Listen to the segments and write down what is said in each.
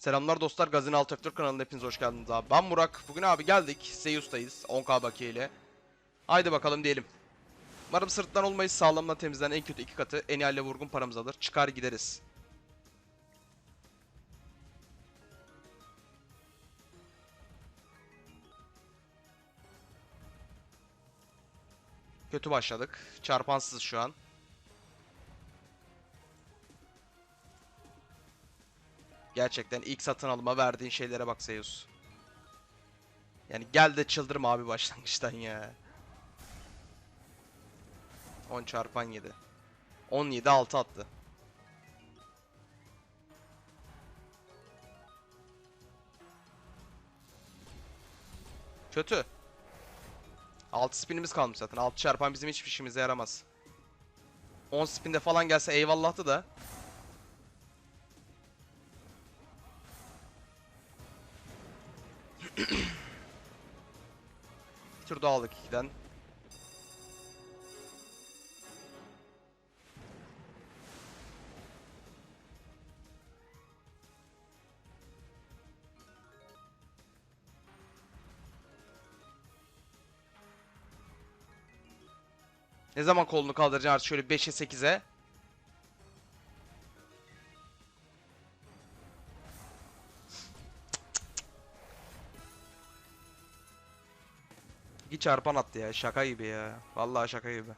Selamlar dostlar Gazino Alt F4 kanalına hepiniz hoş geldiniz abi. Ben Burak. Bugün abi geldik. Zeus'tayız. 10k bakiye ile. Haydi bakalım diyelim. Umarım sırttan olmayız sağlamla temizlenen en kötü iki katı en iyi vurgun paramız alır. Çıkar gideriz. Kötü başladık. Çarpansız şu an. Gerçekten ilk satın alıma verdiğin şeylere bak Zeus. Yani gel de çıldırma abi başlangıçtan ya. 10 çarpan 7. 17 6 attı. Kötü. 6 spinimiz kalmış zaten. 6 çarpan bizim hiçbir işimize yaramaz. 10 spinde falan gelse eyvallahtı da. Bir tur daha aldık 2'den. Ne zaman kolunu kaldıracaksın artık şöyle 5'e 8'e. İki çarpan attı ya. Şaka gibi ya. Vallahi şaka gibi.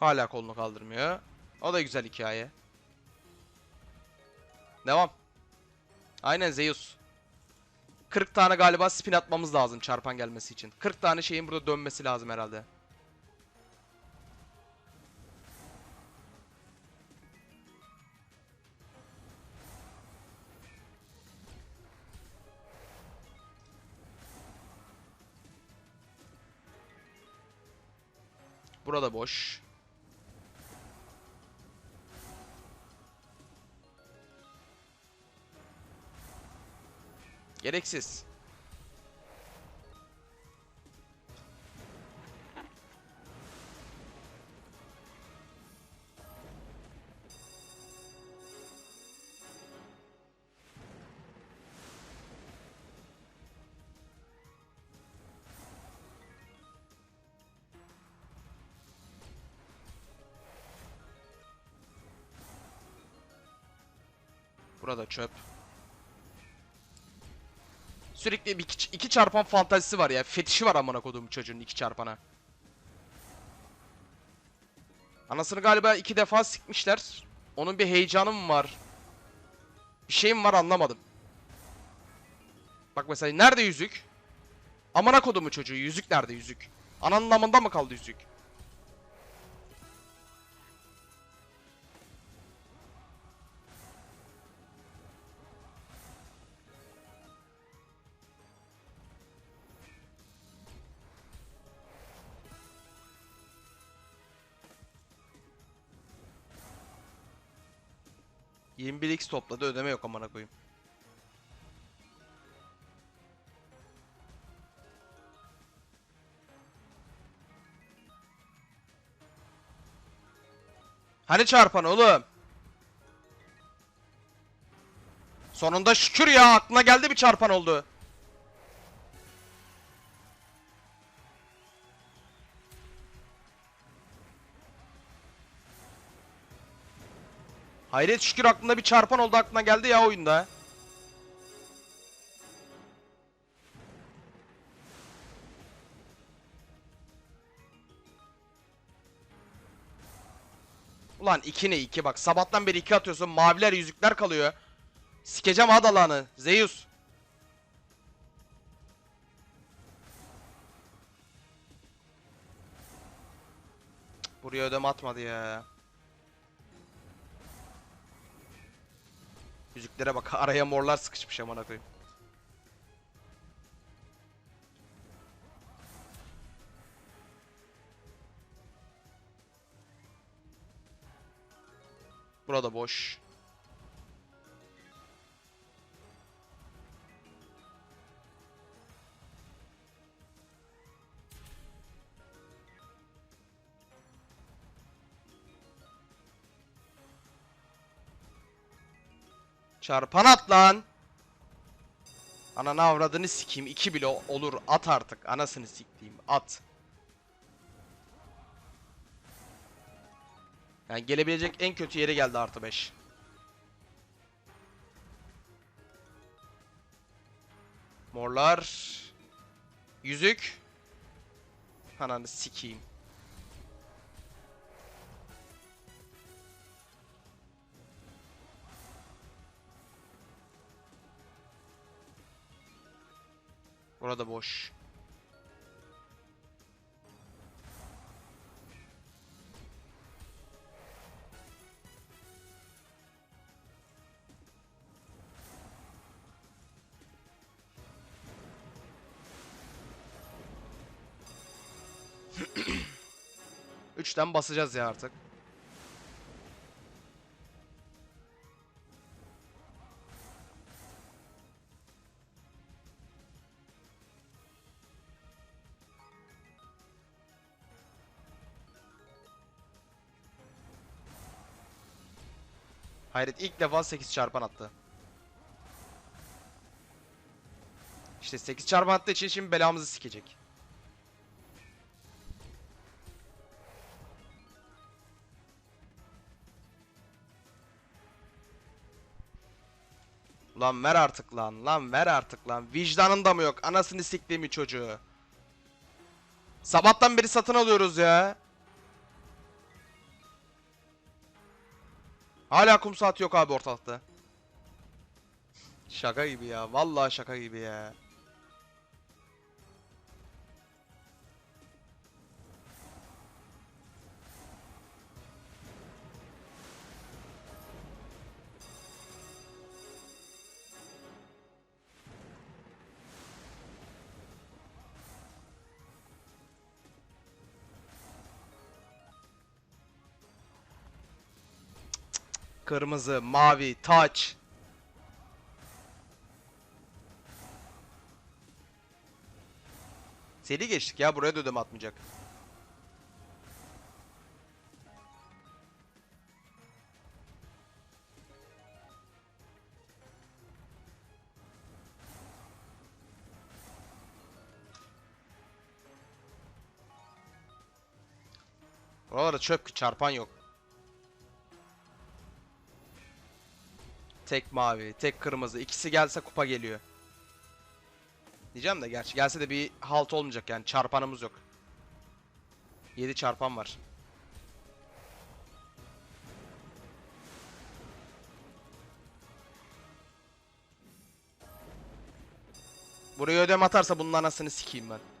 Hala kolunu kaldırmıyor. O da güzel hikaye. Devam. Aynen Zeus. 40 tane galiba spin atmamız lazım çarpan gelmesi için. 40 tane şeyin burada dönmesi lazım herhalde. Burada boş. Gereksiz. Burada çöp. Sürekli bir iki, iki çarpan fantazisi var ya. Fetişi var amına koduğum çocuğun iki çarpana. Anasını galiba iki defa sikmişler. Onun bir heyecanı mı var? Bir şeyim var anlamadım. Bak mesela nerede yüzük? Amına kodumu çocuğu yüzük nerede yüzük? Ananın amında mı kaldı yüzük? X topladı ödeme yok amına koyayım. Hani çarpan oğlum? Sonunda şükür ya aklına geldi bir çarpan oldu. Hayret şükür aklında bir çarpan oldu aklına geldi ya oyunda. Ulan iki ne iki bak sabahtan beri iki atıyorsun maviler yüzükler kalıyor. Sikeceğim adalanı Zeus. Buraya ödeme atmadı ya. Yüzüklere bak araya morlar sıkışmış amına koyayım. Burada boş. Çarpan at lan. Ananı avradını sikeyim. 2 bile olur. At artık. Anasını siktiğim. At. Yani gelebilecek en kötü yere geldi artı 5. Morlar. Yüzük. Ananı sikeyim. Burada boş. Üçten basacağız ya artık. Hayret ilk defa 8 çarpan attı. İşte 8 çarpan attığı için şimdi belamızı sikecek. Lan ver artık lan. Lan ver artık lan. Vicdanın da mı yok? Anasını siktiğimi çocuğu. Sabahtan beri satın alıyoruz ya. Hala kum saati yok abi ortalıkta. Şaka gibi ya. Vallahi şaka gibi ya. Kırmızı, mavi, taç. Seri geçtik ya buraya da atmayacak. Buralarda çöp çarpan yok. Tek mavi, tek kırmızı. İkisi gelse kupa geliyor. Diyeceğim de gerçi gelse de bir halt olmayacak yani çarpanımız yok. 7 çarpan var. Buraya ödem atarsa bunun anasını sikeyim ben.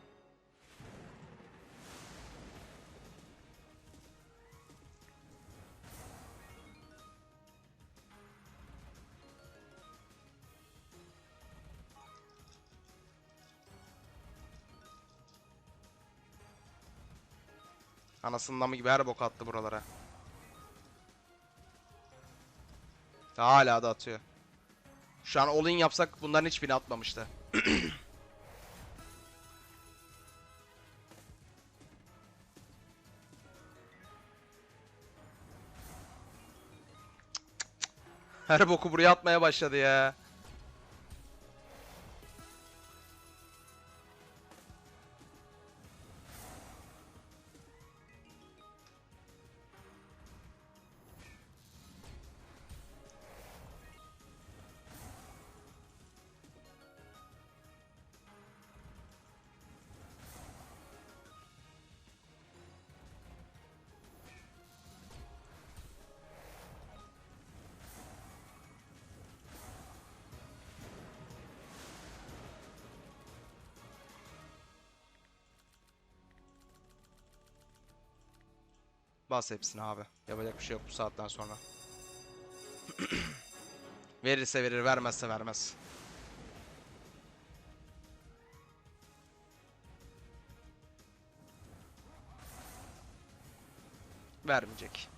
Anasından mı gibi her bok attı buralara. Hala da atıyor. Şu an all-in yapsak bunların hiçbirini atmamıştı. Her boku buraya atmaya başladı ya. Bas hepsini abi. Yapacak bir şey yok bu saatten sonra. Verirse verir, vermezse vermez. Vermeyecek.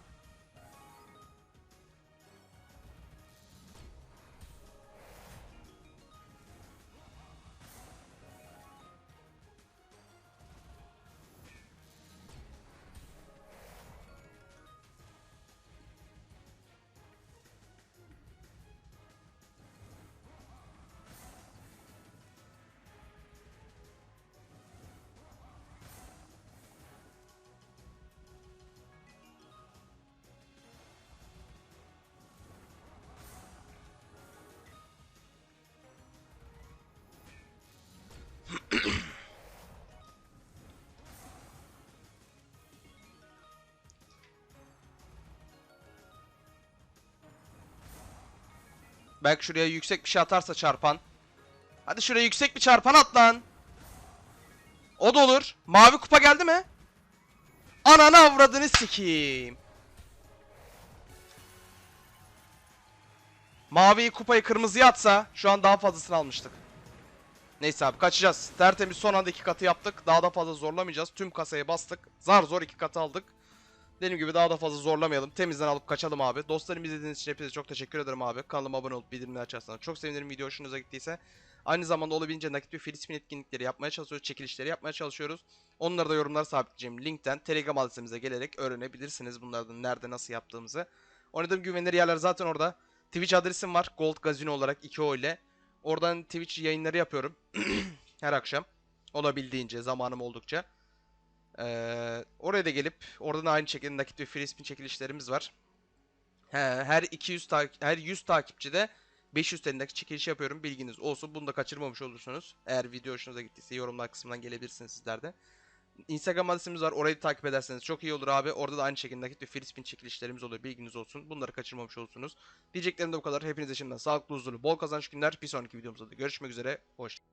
Belki şuraya yüksek bir şey atarsa çarpan. Hadi şuraya yüksek bir çarpan at lan. O da olur. Mavi kupa geldi mi? Ananı avradını sikeyim. Mavi kupayı kırmızıya atsa şu an daha fazlasını almıştık. Neyse abi kaçacağız. Tertemiz son anda iki katı yaptık. Daha da fazla zorlamayacağız. Tüm kasaya bastık. Zar zor iki katı aldık. Dediğim gibi daha da fazla zorlamayalım. Temizden alıp kaçalım abi. Dostlarım izlediğiniz için hepinize çok teşekkür ederim abi. Kanalıma abone olup bildirimleri açarsanız çok sevinirim. Video hoşunuza gittiyse. Aynı zamanda olabildiğince nakit ve free spin etkinlikleri yapmaya çalışıyoruz. Çekilişleri yapmaya çalışıyoruz. Onları da yorumlara sabitleyeceğim linkten Telegram adresimize gelerek öğrenebilirsiniz bunlardan nerede nasıl yaptığımızı. Oynadığım güvenilir yerler zaten orada. Twitch adresim var. Gold Gazino olarak 2O ile. Oradan Twitch yayınları yapıyorum. Her akşam. Olabildiğince zamanım oldukça. Ee, oraya da gelip oradan aynı şekilde nakit ve free spin çekilişlerimiz var. He, her 200 ta- her 100 takipçide 500 TL nakit çekiliş yapıyorum. Bilginiz olsun. Bunu da kaçırmamış olursunuz. Eğer video hoşunuza gittiyse yorumlar kısmından gelebilirsiniz sizler de. Instagram adresimiz var. Orayı takip ederseniz çok iyi olur abi. Orada da aynı şekilde nakit ve free spin çekilişlerimiz oluyor. Bilginiz olsun. Bunları kaçırmamış olursunuz. Diyeceklerim de bu kadar. Hepinize şimdiden sağlıklı, huzurlu, bol kazanç günler. Bir sonraki videomuzda da görüşmek üzere. Hoşçakalın.